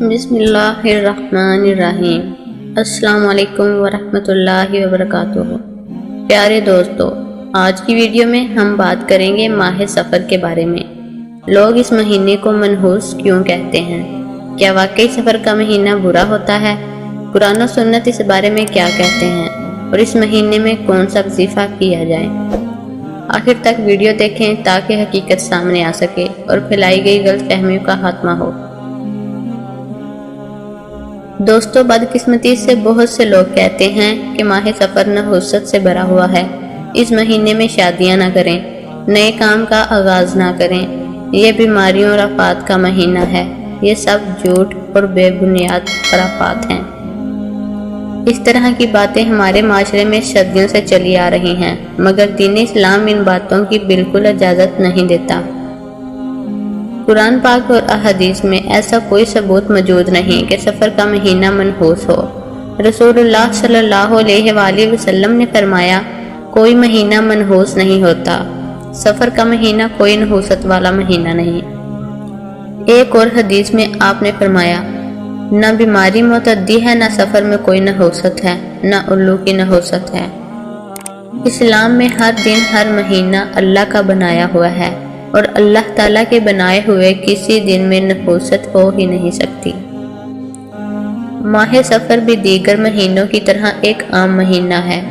بسم اللہ الرحمن الرحیم۔ السلام علیکم ورحمۃ اللہ وبرکاتہ۔ پیارے دوستو، آج کی ویڈیو میں ہم بات کریں گے ماہ سفر کے بارے میں۔ لوگ اس مہینے کو منحوس کیوں کہتے ہیں؟ کیا واقعی سفر کا مہینہ برا ہوتا ہے؟ قرآن و سنت اس بارے میں کیا کہتے ہیں؟ اور اس مہینے میں کون سا وظیفہ کیا جائے؟ آخر تک ویڈیو دیکھیں تاکہ حقیقت سامنے آ سکے اور پھیلائی گئی غلط فہمیوں کا خاتمہ ہو۔ دوستو، بدقسمتی سے بہت سے لوگ کہتے ہیں کہ ماہ سفر نحوست سے بھرا ہوا ہے۔ اس مہینے میں شادیاں نہ کریں، نئے کام کا آغاز نہ کریں۔ یہ بیماریوں اور افات کا مہینہ ہے۔ یہ سب جھوٹ اور بے بنیاد خرافات ہیں۔ اس طرح کی باتیں ہمارے معاشرے میں صدیوں سے چلی آ رہی ہیں، مگر دین اسلام ان باتوں کی بالکل اجازت نہیں دیتا۔ قرآن پاک اور احادیث میں ایسا کوئی ثبوت موجود نہیں کہ سفر کا مہینہ منحوس ہو۔ رسول اللہ صلی اللہ علیہ وآلہ وسلم نے فرمایا، کوئی مہینہ منحوس نہیں ہوتا۔ سفر کا مہینہ کوئی نحوست والا مہینہ نہیں۔ ایک اور حدیث میں آپ نے فرمایا، نہ بیماری متعدی ہے، نہ سفر میں کوئی نحوست ہے، نہ الو کی نحوست ہے۔ اسلام میں ہر دن، ہر مہینہ اللہ کا بنایا ہوا ہے۔ اور اللہ تعالیٰ کے بنائے ہوئے کسی دن میں نفوست ہو ہی نہیں سکتی۔ ماہ سفر بھی دیگر مہینوں کی طرح ایک عام مہینہ ہے۔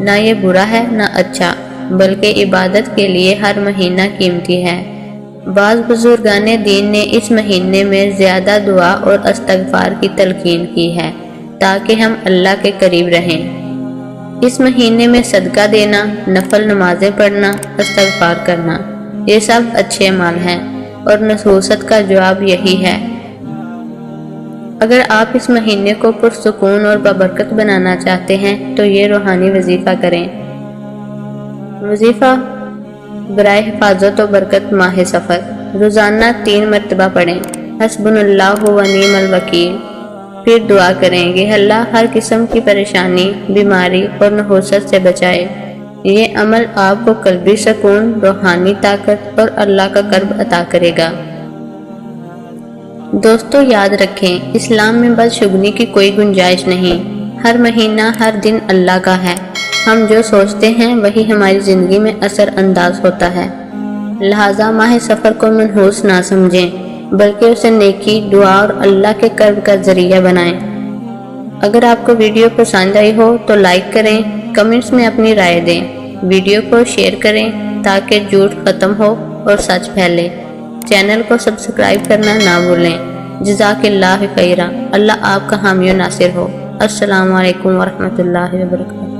نہ یہ برا ہے، نہ اچھا بلکہ عبادت کے لیے ہر مہینہ قیمتی ہے۔ بعض بزرگان دین نے اس مہینے میں زیادہ دعا اور استغفار کی تلقین کی ہے، تاکہ ہم اللہ کے قریب رہیں۔ اس مہینے میں صدقہ دینا، نفل نمازیں پڑھنا، استغفار کرنا۔ یہ سب اچھے مال ہیں اور نصوصت کا جواب یہی ہے۔ اگر آپ اس مہینے کو پرسکون اور ببرکت بنانا چاہتے ہیں تو یہ روحانی وظیفہ کریں۔ وظیفہ برائے حفاظت و برکت ماہ سفر۔ روزانہ تین مرتبہ پڑھیں۔ حسب اللہ و نیم الوکیل۔ پھر دعا کریں گے اللہ ہر قسم کی پریشانی، بیماری اور نحوست سے بچائے۔ یہ عمل آپ کو قلبی سکون، روحانی طاقت اور اللہ کا قرب عطا کرے گا۔ دوستو، یاد رکھیں، اسلام میں بس شگنی کی کوئی گنجائش نہیں۔ ہر مہینہ، ہر دن اللہ کا ہے۔ ہم جو سوچتے ہیں، وہی ہماری زندگی میں اثر انداز ہوتا ہے۔ لہٰذا، ماہ سفر کو منحوس نہ سمجھیں، بلکہ اسے نیکی، دعا اور اللہ کے قرب کا ذریعہ بنائیں۔ اگر آپ کو ویڈیو پسند آئی ہو تو لائک کریں، کمنٹس میں اپنی رائے دیں، ویڈیو کو شیئر کریں تاکہ جھوٹ ختم ہو اور سچ پھیلے۔ چینل کو سبسکرائب کرنا نہ بھولیں۔ جزاک اللہ خیرہ اللہ آپ کا حامی و ناصر ہو۔ السلام علیکم ورحمۃ اللہ وبرکاتہ۔